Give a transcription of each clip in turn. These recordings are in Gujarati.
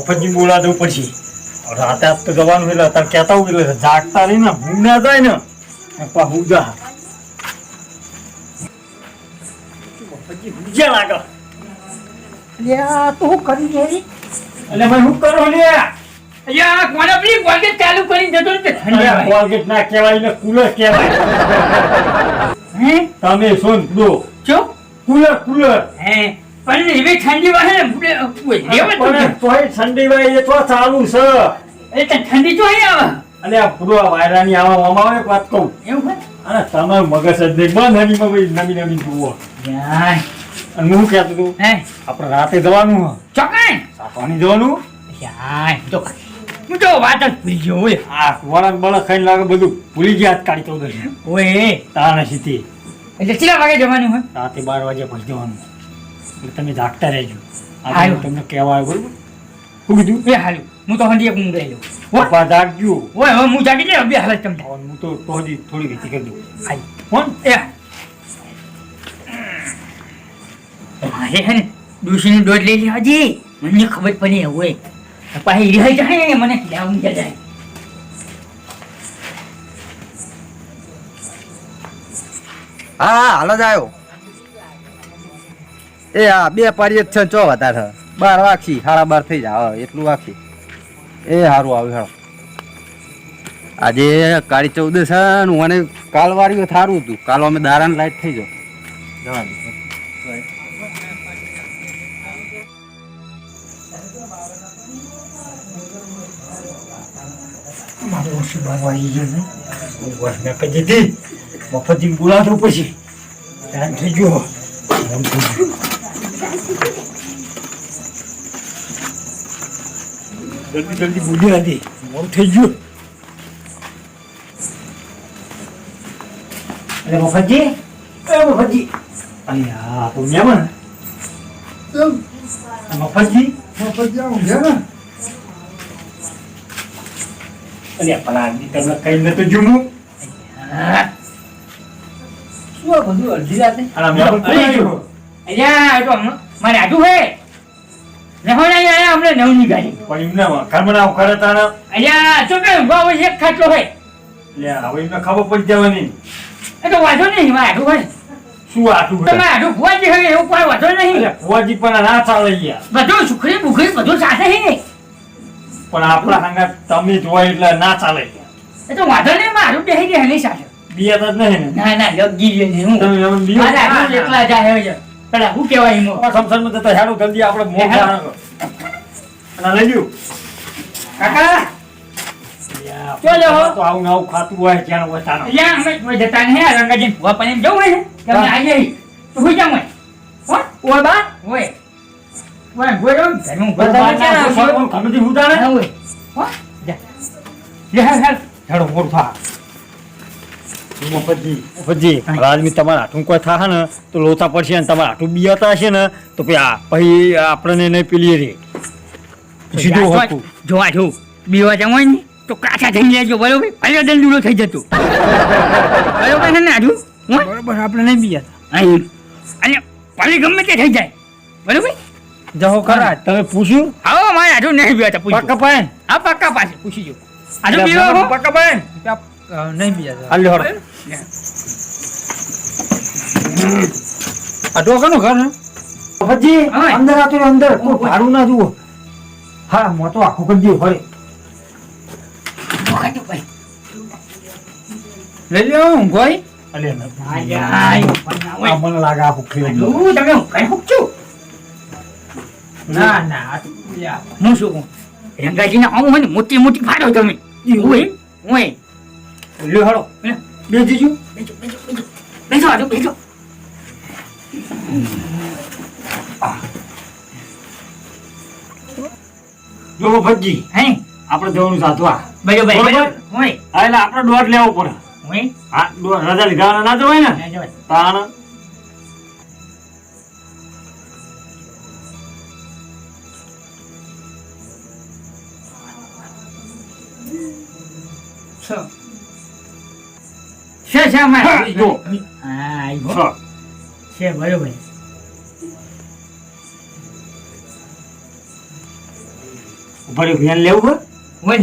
મફતજી બોલા દઉં પછી. રાતે આજ તો જવાનું એટલે અત્યારે કહેતા હું એટલે જાગતા રહી ને ઊંઘ ના જાય ને. પપ્પા હું જા. ભૂજ્યા લાગે. લ્યા તો હું કરી દે એટલે ભાઈ હું કરો લે અલ્યા કોને પેલી કોલગેટ ચાલુ કરીને જતો ને તે ઠંડી કોલગેટ ના કહેવાય ને કુલર કહેવાય. હે? તમે દો જો. કુલર કુલર હે? પણ એવી ઠંડી વાહે તું ઠંડી વાહે એ તો ચાલુ છે. એ તો ઠંડી તો અહીં આવે અને આ પૂરો વાયરાની આવા મામા એક વાત કહું. એવું અને તમારું મગજ જ નહીં. બંધ હનીમાં ભાઈ નવી નવી જુઓ. અને હું કહેતો હતું હે? આપણે રાતે જવાનું ચોકાય સાપાણી જવાનું? યાર તો હું તો વાત જ ભૂલી ગયો ઓય. આ બળક ખાઈને લાગે બધું ભૂલી ગયા કાઢી ચૌદ ઓય. સીધી એટલે કેટલા વાગે જવાનું હોય? રાતે બાર વાગે પછી જવાનું. એટલે તમે જાગતા રહેજો. આ હું તમને કહેવા આવ્યો બરોબર? હું કીધું? એ હાલ્યું હું તો હંડીએ ઊંઘ રહી જાઉં પપ્પા જાગજો. ઓય હવે હું જાગી જાય બે હાલત તમને. ફોન હું તો તો હજી થોડી વેચી કરી દઉં. હાલ. ફોન. એ. મારે હે ને ડોશીની દોડ લઈ લે હજી. મને ખબર પડી હોય. પાછી રહી જાય ને મને લાવું જાય હા હા હાલો જ આવ્યો એ હા બે પાડીએ જ છે ચો વધારે. બાર વાખી સાડા બાર થઈ જાય. હા, એટલું વાખી. એ સારું આવ્યું હેડો આજે કાળી ચૌદ હું મને કાલ વાળ્યું સારું હતું. કાલ અમે દારાની લાઈટ થઈ જાઓ જવા દે મારો ઓછી ગયો પછી. ટાઈમ થઈ ગયું. જલ્દી જલ્દી બોલી હતી મોડું થઈ ગયું. અરે મફતજી મફતજી અરે હા તો મહેમાન મફતજી મફતજી આવું છે ને અરે પેલા આદમી તમને કઈ નતું જુમું શું આ બધું અડધી રાતે? અલ્યા તો મારે આટું હે. ને હોય ને અહીંયા નવની ગાડી. પણ એમને ઘર બનાવ કરે તાણે અલ્યા તો કે ઊભા એક ખાટલો લે હવે એમને ખબર પડી જવાની. એ તો વાંધો નહીં મારે આટું હોય. શું તમે આટું ભુવાજી હોય એવું કોઈ વાંધો નહીં. ફુવાજી પણ ના ચાલે યાર. બધું સુખડી બુખડી બધું સાથે હે. પણ આપણા હાંગા તમે જ એટલે ના ચાલે. એ તો વાંધો નહીં મારું બેહી ગયા એની સાથે બિયા તો નહીં ના. ના લગી ગયો નહીં હું. તમે એકલા જાય પેલા હું કહેવાય એમાં સંસારમાં જતા હેડો જલ્દી આપણે મોં હેડો. અને લઈ લ્યો. કાકા! તો આવું આવું ખાતું હોય ક્યાં હોય તાણે. અહીંયા અમે જતા નહીં રંગાજી ભુવા પણ એમ જવું હોય ને? તમે હા. તો હું જાઉં હોય ઓય બા. ઓય. ઓય ગોય રહો ઘરમાં ઊભા બધા થઈને ક્યાં ના આવશો? પણ ગમેથી હું તાણે? હા, ઓય હો? જા. લે હાલ હાલ હેડો મોડું થા. મફતજી મફતજી રાજમી તમારા હાથું કોઈ થાશે ને તો લોચા પડશે ને તમારા હાથું બિયાતા હશે ને તો પછી આ પછી આપણને નહીં પેલી રે. સીધું હતું જોવા જો બીવા જવું હોય ને તો કાચા થઈ લેજો બરોબર? પહેલો દલ દૂરો થઈ જતો. બરોબર ને આજુ? બરોબર આપણે નહીં બીયાતા અહીં. અને પાલી ગમે તે થઈ જાય. બરોબર? જહો ખરા. તમે પૂછ્યું? આવો મારે આજુ નહીં બીવાતા પૂછ્યું. પાક્કા પાયન. હા પક્કા પાસે પૂછી જો. આજુ બીવા પાક્કા પક્કા પાયન. નહીં બીજા હાલ. હળો. આ ડોકાનું ઘર ને મફતજી હા. અંદર આતો અંદર. કોઈ ભાડું ના જુઓ. હા મો તો આખું કરી દઉં ફરે લઈ લ્યો અલે ન- આયા આ મને લાગે ખેલ તું તમે કઈ હુકચું ના ના હું શું કહું? રંગાજીને આવું હોય ને મોટી મોટી ફાડો તમે. ઓય ઓય. લ્યો જો હે? આપણે જવાનું સાધવા હા એટલે આપણે લેવો પડે. હા રજા લીધા ના જવાય ને? તાણ. છે છે અમારે. જો. હા આઈ છે બરોબર. લેવું હોય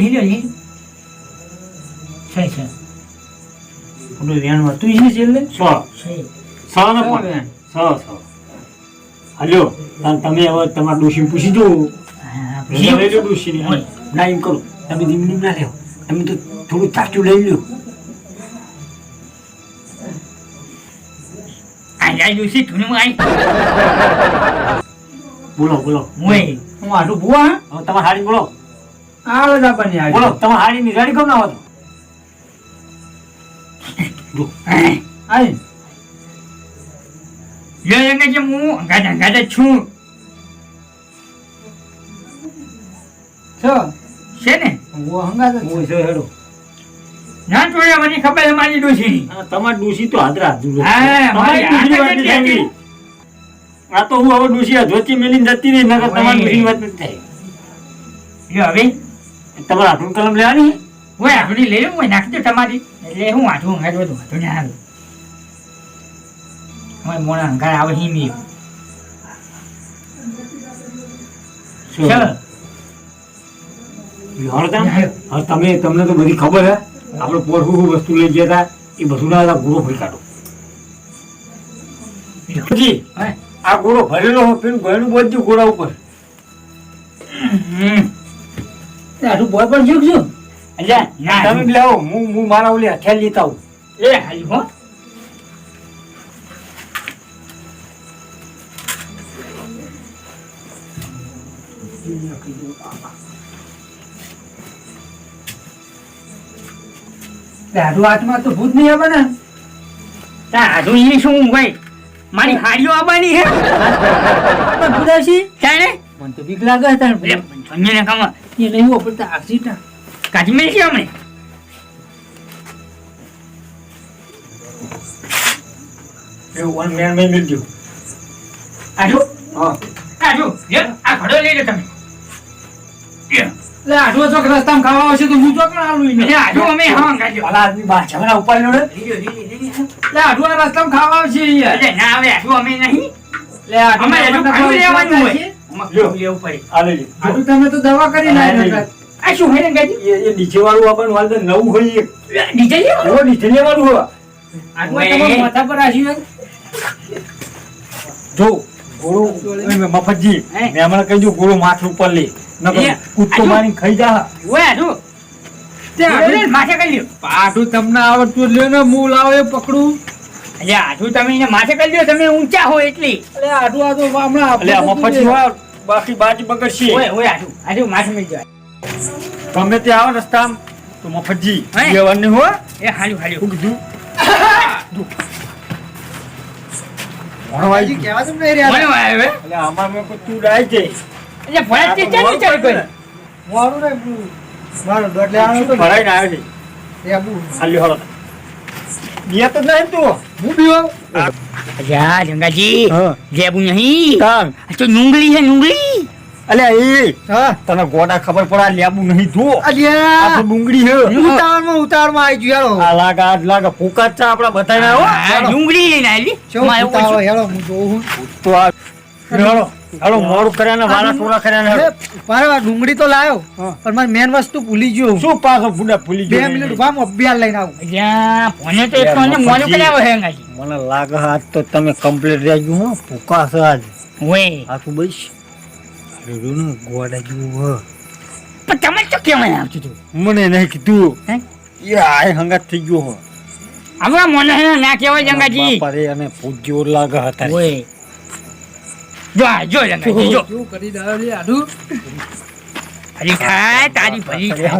છેલ્લે? ને પણ. તમે હવે તમારા ડોશી પૂછી જો હા, રજા લઈ લો ડોશીની. ઓય. ના એમ કરો. તમે ધીમ ધીમ ના લેવો. તમે તો થોડું તાચું લઈ લો જાય દોશી તું આઈ બોલો બોલો ઓય હું આટલું ભૂવા હવે તમારે હાડી બોલો આવે બધા બની આવી બોલો તમારે હાડી ની ગાડી કેમ ના હોતો આઈ લે લે કે હું ગાડા ગાડા છું છો છે ને હું હંગાત જ હું છે. છે હેડો ના જોયા મને ખબર છે મારી ડોશીની તમારી ડોશી તો હાજરા હાજર હા, મારી તમારી હાજર ડોશીની વાત જ નથી હતી. થતી. આ તો હું હવે ડોશી ધોતી મેલીને જતી રહી નકર તમારી ડોશીની વાત નથી હવે? તમારે હાથું કલમ લેવાની? ઓય આપણી લઈ લઉં નાખી દો તમારી. એટલે હું આઠું હંગાર બધું વાંચું ને હાલ ઓય મોણા હંગાર આવે હિમી? ચાલો. તમે તમને તો બધી ખબર હે. આપણે પોર વસ્તુ લઈ ગયા હતા એ બધું ના ગુરો ભરી કાઢો. જી આ ગોળો ભરેલો પેલું ગળું બધું ગોળા ઉપર. આટલું ભોય પણ જીવ છું? અલ્યા ના તમે લાવો હું હું મારા ઓલી હથિયાર લેતા આવું. એ હાજી હો. આટલું હાથમાં તો ભૂત નહીં આવે ને તા ઈ શું ભાઈ મારી હાડીઓ આવવાની હે પણ ભૂદાસી તાણે મને તો બીક લાગે તારે લે ને કામ. એ નહીં વાપરતા આક્સિડન્ટ કાઢી હમણે? એવું વન મેન મેં મિલજો આધુ હા. આધુ આ ઘડો લઈ લે તમે. લે આટલું ચોક રસ્તામાં ખાવા આવશે તો હું ચોક ના આલું એને. લે આધુ અમે હા ગાજો ભલા આદમી બા ઝઘડા ઉપાડી લો ને આટલું રસ્તામાં ખાવા આવશે યાર. એટલે ના આવે આધુ અમે નહીં. લે અમે હજુ આપણને લેવાનું હોય. લેવું પડે. આલે તમે તો દવા કરી હા, નાખી લઈ લો. નકર. આ શું હોય ને ગાજી એ એ નીચે વાળું આપણને વાલ તો નવું હોય એક. નીચે લે એવો નીચે લેવાનું હોય. આટલું માથા પર આશી જો ગોળો એ મફતજી? મેં હમણાં કહી ગોળો માથું ઉપર લે. કૂદકો આટલું? ખાઈ જા. ઓય આધુ તે આધુ માથે કરી લ્યો. આટલું તમને આવડતું લ્યો ને હું લાવો એ પકડું. એટલે આધુ તમે માથે કરી લ્યો તમે ઊંચા હો એટલી. એટલે આટલું આ તો હમણાં એટલે આ હોય બાકી બાજી બગડશે. ઓય ઓય આધુ આધુ માથે મિલ જાય ગમે તે આવો રસ્તા તો મફતજી હે? લેવાની એ હાલ્યું હાલ્યું. શું કીધું? ભણવાઈ ગયું. કહેવા તમને રહ્યા બોલો આવે? એટલે આમાં કોઈ તું ડાય છે. એટલે ભરાય તે ચાલ વિચાર કોઈ મારું ને હું મારો દોઢ લેવાનો તો ભરાઈને આવે છે? એ આબુ. હાલ્યો હાલો ગયા તો નહીં તું. હું બીવો અજા જંગાજી. હા. જેબુ નહીં. તાન તો નુંગળી છે નુંગળી. અલે એ હા. તને ગોડા ખબર પડે લેબુ નહીં જો આ તો અલ્યા ડુંગળી છે. ઉતાવળમાં ઉતાવળમાં આવી ગયું આ લાગે આજ લાગે. ફૂકા ચા આપડા બધાને આવો આ નુંગળી લઈને આવી મારે હેળો હું જોઉં તો આ હાલો હાલો મોડું કર્યા ને વાળા ટોળા કર્યા ને. મારે ડુંગળી તો લાવ્યો પણ મારી મેન વસ્તુ ભૂલી ગયો શું પાછો ફૂડા બે ગયો? મિનિટ ઊભા હું અભ્યાસ લઈને આવું. અજા ફોને તો એક ને મોનું કર્યા હે મને લાગે આજ તો તમે કમ્પ્લીટ રહી ગયું હો. ફૂકા છે આજ. ઓય. આ તું બસ. અરે ને ગોડા જેવું હો. પણ તમે તો કેમ આવતું તું. મને નહીં કીધું. હે? આય હંગાત થઈ ગયો હો. હમણાં મને ના કહેવાય જંગાજી. બાપા રે અને ભૂત લાગે હતા ઓય. જો જો જંગાજી જો. શું કરી દાડો લે આડું? ભલી થાય તારી ભલી થાય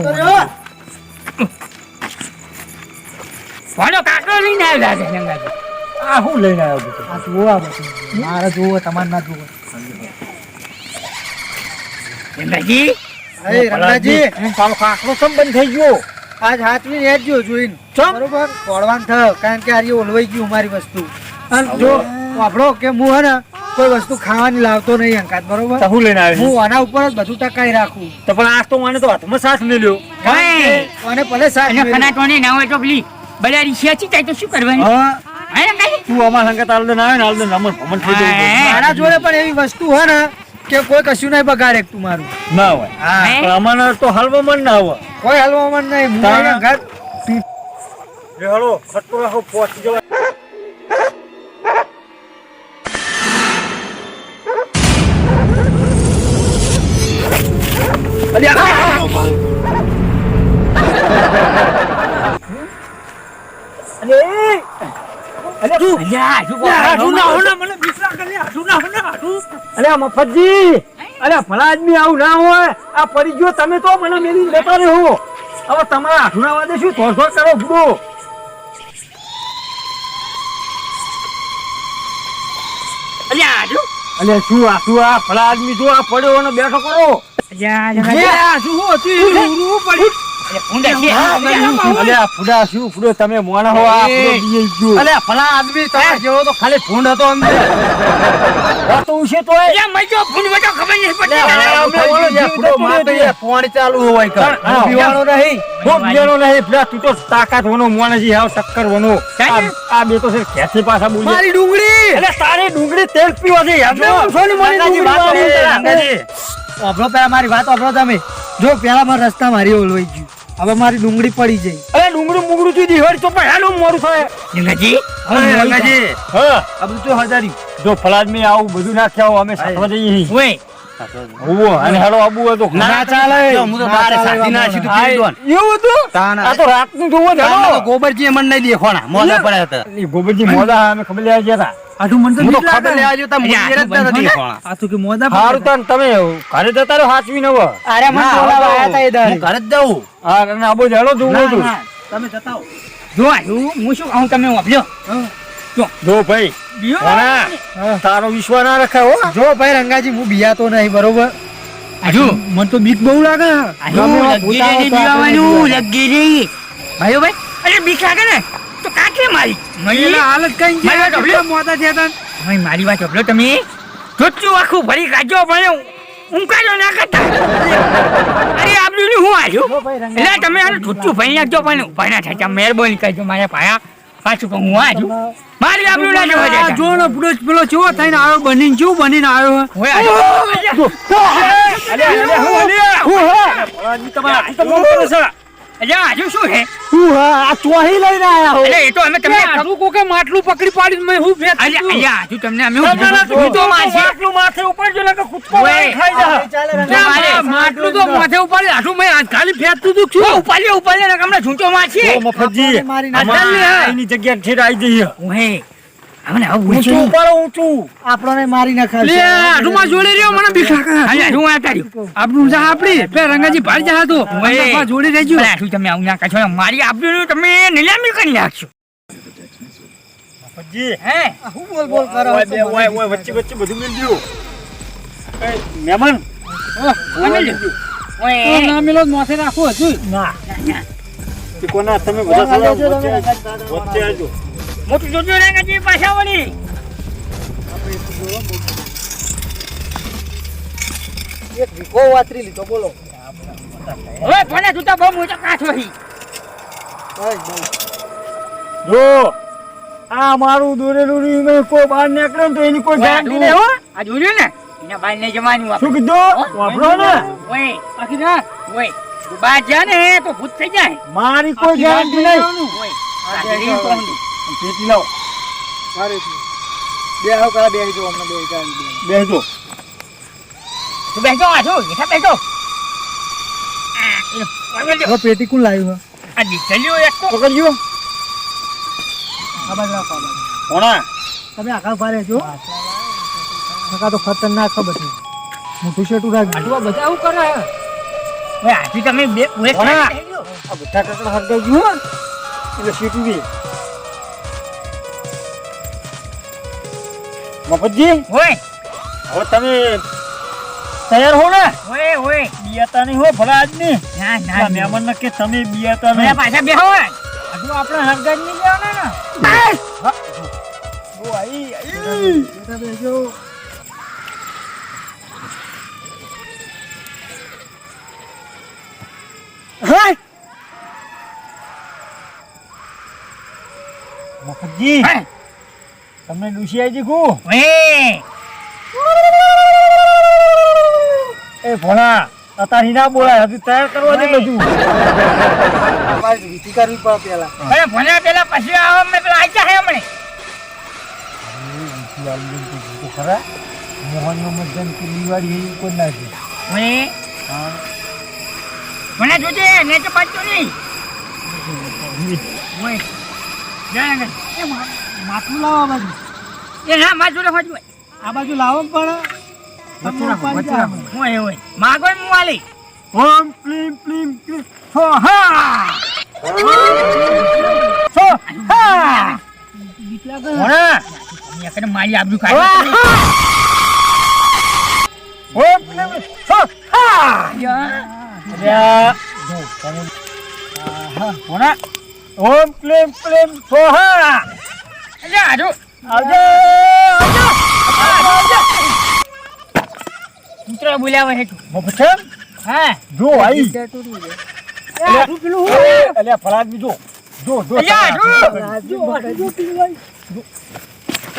તો કાકડો લઈને આવ્યા છે જંગાજી આ શું લઈને આવ્યો બધું આ જુઓ આ બધું. મારે જુઓ તમારે ના જુઓ જંગાજી અરે રંગાજી તારો કાકડો કેમ બંધ થઈ ગયો. આજ હાથવી નેટ જો જોઈને? બરોબર? થયો કારણ કે આજે ઓલવાઈ ગયું મારી વસ્તુ. અને જો. વાપરો કે હું હે ને કોઈ વસ્તુ ખાવાની લાવતો નહીં અંકાત બરોબર? હું લઈને આવ્યો હું આના ઉપર જ બધું ટકાઈ રાખું. તો પણ આજ તો મને તો હાથમાં સાથ મેલ્યો અને ભલે સાથ અને. ખનાટોને ના હોય તો પેલી બલારી શેચી થાય તો શું કરવાનું? હા. તું અમારા સંગત આલદન આવે ને આલદન રમણ ભમણ થઈ હા. મારા જોડે પણ એવી વસ્તુ હોય ને કે કોઈ કશું નહીં બગાડે તું મારું. ના હોય. પણ અમારે તો હાલમાં મન ના હોય. કોઈ હલવા મન નહીં. ઘર લે ખટકો રાખો પહોંચી જવાય અરે મફતજી! અરે ભલા આદમી આવું ના હોય. આ પડી ગયો તમે તો મને મેરી લેતા રહો. હવે તમારા હાથુના વાદે શું થોડ થોડ કરો ભૂડો? અલ્યા, શું આ શું આ ભલા આદમી જો આ પડ્યો અને બેઠો કરો? જે શું હતું અલે તમે મોણા હો અલે. ફલા આદમી જેવો તો ખાલી ફૂંડ હતો અંદર. તો ઉશે તો એ અલ્યા, ફૂંડ વટો ખબર નહીં પડતી. અલ્યા, અમે ઓલો જીવ ફૂંડો જતો મારતો રહ્યો એ પોણી ચાલુ હોય કર હા, હા. પીવાનો નહીં. ખૂબ બેનો નહીં. પેલા તું તો તાકાત વનો મોણે જી શક્કર ટક્કર વનો આ બે તો ખેતી પાછા બોલી મારી ડુંગળી. એટલે તારી ડુંગળી તેલ પીવા છે. યાદ છો? ને મારી ડુંગળી વાપરો પેલા મારી વાત અભરો તમે. જો પેલા મારા રસ્તા મારી ઓલવાઈ ગયું. હવે મારી ડુંગળી પડી જઈ અરે ડુંગળી મુગડું તું દિવાળી તો પણ હેલું મોરું થાય. જંગાજી, હવે રંગાજી હા. અબ બધું તો હજારી. જો ફલાદ મે આવું બધું નાખ્યા હો, અમે સાતવા જઈએ. ઓય, અને હેલો આબુ તો ના ચાલે. હું તો બારે ચાલે સાથી એવા નાખ્યું તું આ પીરી દોન. એવું હતું? આ તો રાતનું જોવો જ તાના તો હેલો. ગોબરજી મને નહીં દેખોણા મોઢા પડ્યા હતા. ગોબરજી મોદા અમે ખબર લેવા ગયા હતા. આટલું મને તો ખબર લેવા જ્યો તા અલ્યા, જ નતા દેખોણા. આ તો કે મોદા સારું તાન તમે ઘરે જતા રહો હાચવી નવો અરે મને બોલાવા આયા તા એ તો હું ઘરે જ જાઉં. હા અને આબુ હેલો જોવું હતું તમે જતા જો હું શું કહું તમે વાપર્યો જો ભાઈ તારો વિશ્વાસ ના રખાય હો. જો ભાઈ રંગાજી હું બિયાતો નહીં બરોબર? આજુ, મને તો બીક બહુ લાગે. લગી. રહી ભાઈઓ ભાઈ, અરે બીક લાગે ને? તો કાકે મારી? મળી એના હાલત કઈ છે? મોતા થયા તા? ભાઈ મારી વાત સાંભળો તમે. જોચું આખું ભરી કાઢજો પણ ઊંઘાડો ના કરતા. અરે આપણું હું આવ્યું એટલે તમે આ જોચું ભરી નાખજો પણ ઊભા ના થાય મહેરબાની કરજો મારા પાયા. પાછું પણ હું આવ્યું મારી આપણું ના જોવા જાય જો ને પેલો પેલો ચેવો થઈને આવ્યો? બનીને કેવું બનીને આવ્યો? આજુ શું છે હું હા આ ચોહી લઈને આયા હો. એ તો અમે તમને તું કોકે માટલું પકડી પાડીને મેં હું આજુ તમને અમે તો મારશે. માથે ઉપાડજો ને કૂદકો ખાઈ જા. માટલું તો માથે ઉપાડી હાથું મેં ખાલી ફેંકતું તું. છું ઉપાડ્યો, ઉપાડ્યો ને હમણાં ઝૂંટો મારશે. ઓ મફતજી એની જગ્યા ઠેર આવી જઈએ. ઓહે અમને આવું ઊંચું ઊંચું. ઉપાડો ઊંચું. આપણને મારી નાખાય લે હાથમાં જોડી રહ્યો મને બીખા લાગે. અલ્યા, શું આ કર્યું? આપણું જા આપડી. પે રંગાજી ભાડી જા તો. ઓય. જોડી રહેજો. શું તમે આવું ના કાછો મારી આપ્યું તમે નિલામી કરી નાખશો. મફતજી. હે? હું બોલ બોલ કરો ઓય ઓય ઓય વચ્ચે વચ્ચે બધું મિલ ગયું મહેમાન? અમે લીધું. ઓય. ના મેલો જ રાખો હજુ. ના. કોના તમે બધા કોના સલાહ લેજો તમે વચ્ચે વચ્ચે આવજો મોટું જોજો રેંગાજી પાછા વળી. એક વીઘો વાતરી લીધો બોલો. હવે ભલે તું તો બહુ મોટો કાઠો હી જો આ મારું દોરેલું કોઈ બહાર નીકળે ને તો એની કોઈ ગેરંટી નહીં હો. આ જોયું ને. એના બાઈ ને જવાનું શું કીધું? વાપરો ને. ઓય. બાકી ના ઓય. તું બહાર જા ને તો ભૂત થઈ જાય. મારી કોઈ ગેરંટી નહીં. ઓય. આ જરી કોની? પેટી લાવો. મારે બે આવો પેલા બે જો અમને બે ચાર બે બેસજો તું બેસો આજો હેઠા બેસો આ, એનો પાગલ જો. હવે પેટી કોણ લાવ્યું આ દીકરીઓ એક તો. પકડજો. આ બાજુ રાખો આ બાજુ. કોણા તમે આખા ભારે જો નકા તો ખતરનાક છે મોટું શેટું રાખજો આટલું બધા આવું કરે? ઓય આથી તમે બે ઓય. આ બધા કાકડા હરગાવજો હો. એટલે સીટી દે મફતજી? ઓય હવે તમે તૈયાર હો ને? ઓય ઓય બિયાતા નહીં હો ભલા આજની. ના ના મહેમાન ને. કે તમે બિયાતા નહીં પાછા બેહો. હજુ આપણે હરગાજ નહીં જવાના ને આઈ, આઈ. બેટા બેજો હાય. મફતજી હે? તમને ડૂસી આવી ગયું ઓય એ ભણા અત્યારે ના બોલાય હજુ તૈયાર કરવા દે બધું. અમારે વિધિ કરવી પડે પેલા. અરે ભણ્યા પેલા પછી આવે અમે પેલા આઈ જાય હમણે. તો ખરા મોહનનો મતદાન કે દિવાળી એ કોઈ ના છે. મને મને જોજે ને તો પાછો નહીં. ઓય જા ને માટલું લાવો આ બાજુ. એ ના માથું હોજ ઓય આ બાજુ લાવો પણ. ઓય ઓય. માગો હું વાલી ઓમ ક્લીમ ક્લીમ ક્લીમ સ્વાહા સ્વાહા ભોળા અહીંયા કને મારી આબરૂ કાઢી આહા, ઓમ ક્લીમ ક્લીમ સોહા. અરે આજુ. આવજો આવજો. કૂતરો બોલાવે છે. તું હા. જો આઈ. અલ્યા ફરાદ બીજો. જો જો જો અલ્યા, જો.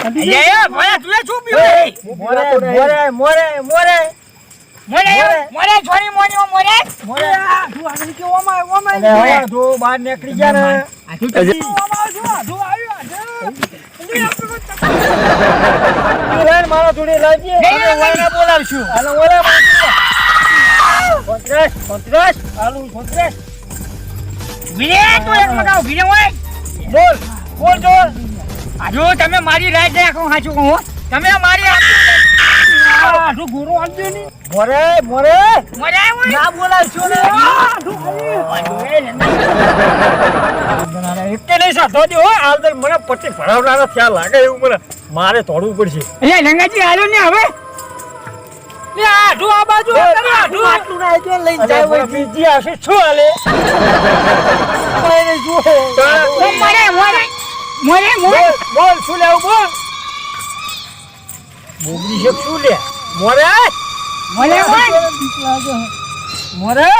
અલ્યા એ તું શું પીવે? મોરે મોરે મોરે મોરે. મોરે મોરે. છોરી મોની મોરે. મોરે જો બહાર નીકળી ને. જોડે લાવજે અમે નહીં, બોલાવશું. હાલો ઓલા કોન્ટ્રાસ કોન્ટ્રાસ હાલો કોન્ટ્રાસ વિરે તું એક મગાવ વિરે બોલ બોલ જોર આજો તમે મારી રાત રાખો હાચું કહું તમે મારી આટલું ગોરો આપજો ને? મોરે મોરે. મોરે ના. બોલાવશું ને? એકે નહીં સાધો દે હો આવદર મને પટ્ટી ભરાવનારા થયા લાગે એવું મને. મારે તોડવું પડશે. અલ્યા લંગાજી હાલો ને હવે. લે આઢું આ બાજુ આ કરે આઢું. આટલું ના જો લઈ જાય હોય. બીજી હશે શું હાલે? કોઈને જુઓ ઓ મોરે મોરે મોરે મોરે. બોલ બોલ શું લેવું બોલ? બોગડી છે શું લે? મોરે? મોરે મોરે?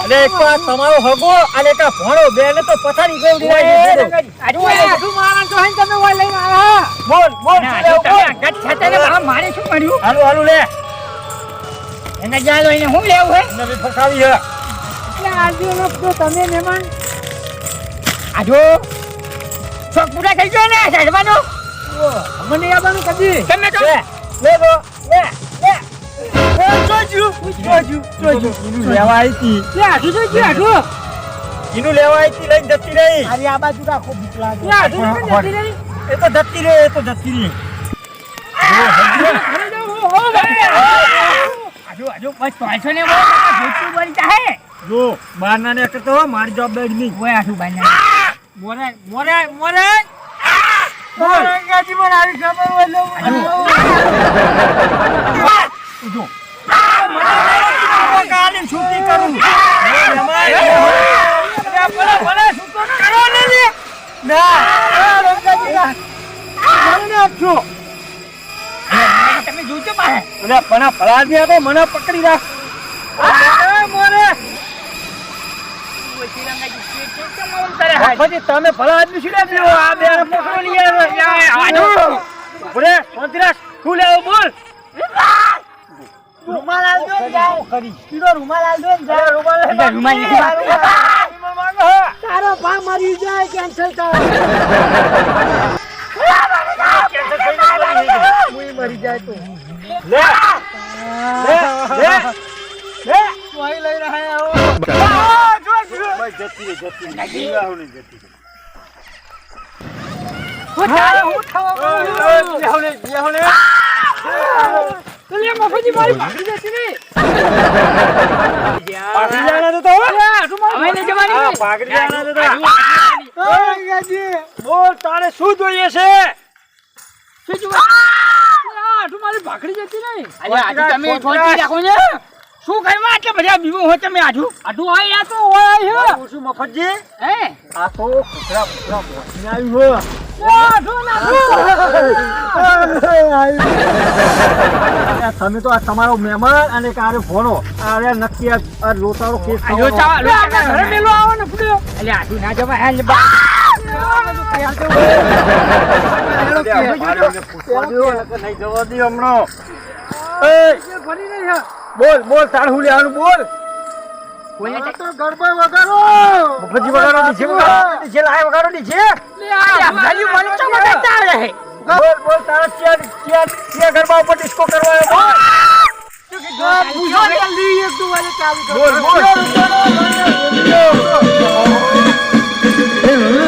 અરે એક તો તમારો હગો અને એક આ બે ને તો પથારી હે તમે ઓય લઈને બોલ બોલ તમે મારે શું કર્યું હાલો હાલો લે. એને જાલો એને હું લેવું હે? નવી ફસાવી હે આજો શોખ પૂરા થઈ ગયો ને ચડવાનો મને આવવાનું કદી? તમે કહો? લે દો લે લે. જોજુ જોજુ જોજુ. એનું લેવા આવી લે આઢું તો જી આઢું એનું લેવા આવી લઈને જતી રહી. અરે આ બાજુ રાખો બીક લાગે લે તો જતી રહી. એ તો જતી રહી એ તો જતી રહી. ને ના જવાબદારી નહીં આઠું મોરે મોરે મોરે. મોરંગાજી મને આવી ખબર હોય જો કાલી છૂટી કરું ભલે ભલે છૂટો ન. કરો ને. ના. રંગાજી ના મને આપજો તમે જોજો અરે પણ ફરાજ ને તો મને પકડી રાખ. મોરે. મોરે પછી તમે ભલા આદમી શું લેજો આ બે પકડો લઈ આવ્યો. ઉભરે મંત્રાસ શું લેવો બોલ? રૂમાલ આલજો જાઓ. કરી. કીડો રૂમાલ આલજો જાઓ. રૂમાલ રૂમાલ માંગો. તારો ભા મરી જાય કેન્સલ. હું મરી જાય? તો. લે લે લે લે. કોઈ લઈ રહ્યા આવો. આ, જો, જો. ભાઈ, જતી જતી નહીં જતી. હું થાય હું થવા ઓય, ઓય, જીવાઓ નહીં, જીવાઓ નહીં. મફતી મારી ભાગી જતી ને પાઘડી જાના તો તો, હવે નહીં જવાની. હા, જાના તો તો. રંગાજી બોલ તારે શું જોઈએ છે? મારી ભાખડી જતી નહીં અરે તમે છોડી રાખો ને. શું કરવા કે બધા બીવું હોય તમે આજુ? આજુ હોય યા તો હોય હે. શું મફતજી? હે? આ તો કુતરા કુતરા પહોંચીને આવી હો. તમે તો આ તમારો મહેમાન અને કારે ભણો આ રે નક્કી આ લોટારો કેસ ઘરે મેલો આવો ને ફૂલ્યો. એટલે આટલું ના જવાય હેલ બા. નહીં જવા દ્યો હમણાં. બોલ બોલ તાર હું લેવાનું બોલ. મફતજી વગાડો. ડીજે વગાડો. ડીજે લાય વગાડો ડીજે બોલ બોલ તારા ગરબા ઉપર ડિસ્કો કરવાયો બોલ બોલ. બોલ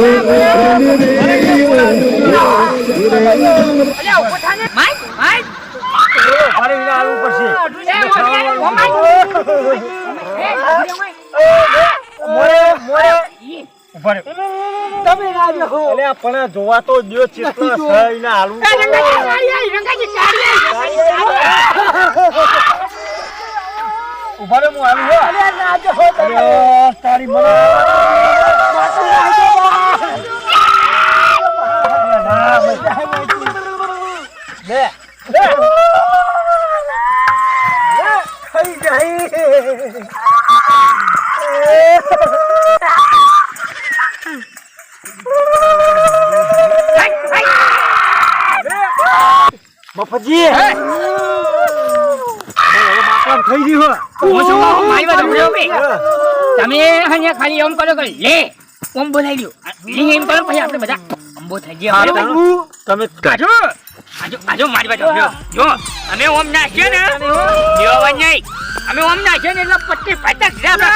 મારે વિના આલવું પડશે મોરે મોરે ઊભા રહો. અલે આ પણ જોવા તો દ્યો ચિત્ર સહી ના ઊભા રે હું. અરે તારી મને ખાઈ જાય મફતજી થઈ ગયું હું. શું કહું? મારી વાત તમે અહીંયા ખાલી એમ કરો કે લે ઓમ બોલાવી ગયું. લે એમ કરો પછી આપણે બધા. અંબો થઈ ગયા. તમે આજો આજો આજો મારી વાત જો અમે ઓમ નાખીએ ને જો નહીં. અમે ઓમ નાખીએ ને એટલે પટ્ટી પટક રે આપણે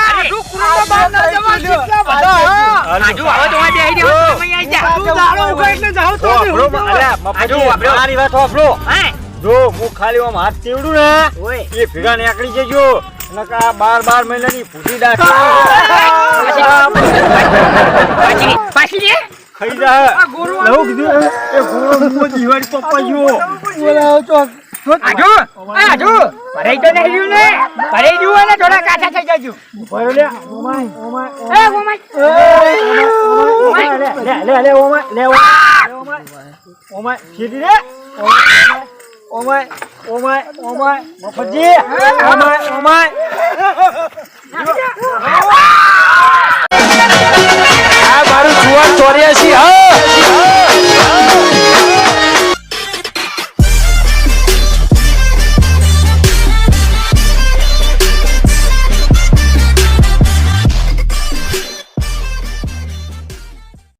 બધા આજો આવો તો આજે આવી. રહ્યો, તમે અહીં જા. તો આપણો મ- અલ્યા, આજુ મફતજી, આપણો. મારી વાત. હા? જો હું ખાલી ઓમ હાથ તેવડું ને ઓય. એ ભેગા નીકળી જજો. નકા બાર બાર મહિનાની ફૂટી દાખલ પાછી. પાછી. ખાઈ જા. લઉં કીધું. એ ગોળો મો જીવાડી પપ્પા જો બોલાવ તો આજો આજો ભરાઈ તો નહીં રહ્યું ને. ભરાઈ રહ્યું ને થોડા કાચા થઈ જજો. ભરો લે. ઓમાય ઓમાય એ ઓમાય. લે લે લે લે ઓમાય. લે ઓમાય. ઓમાય. સીધી રે ઓમાય ઓમાય ઓમાય. મફતજી. ઓમાય ઓમાય. આ મારું જુવાન ચોર્યાસી હા.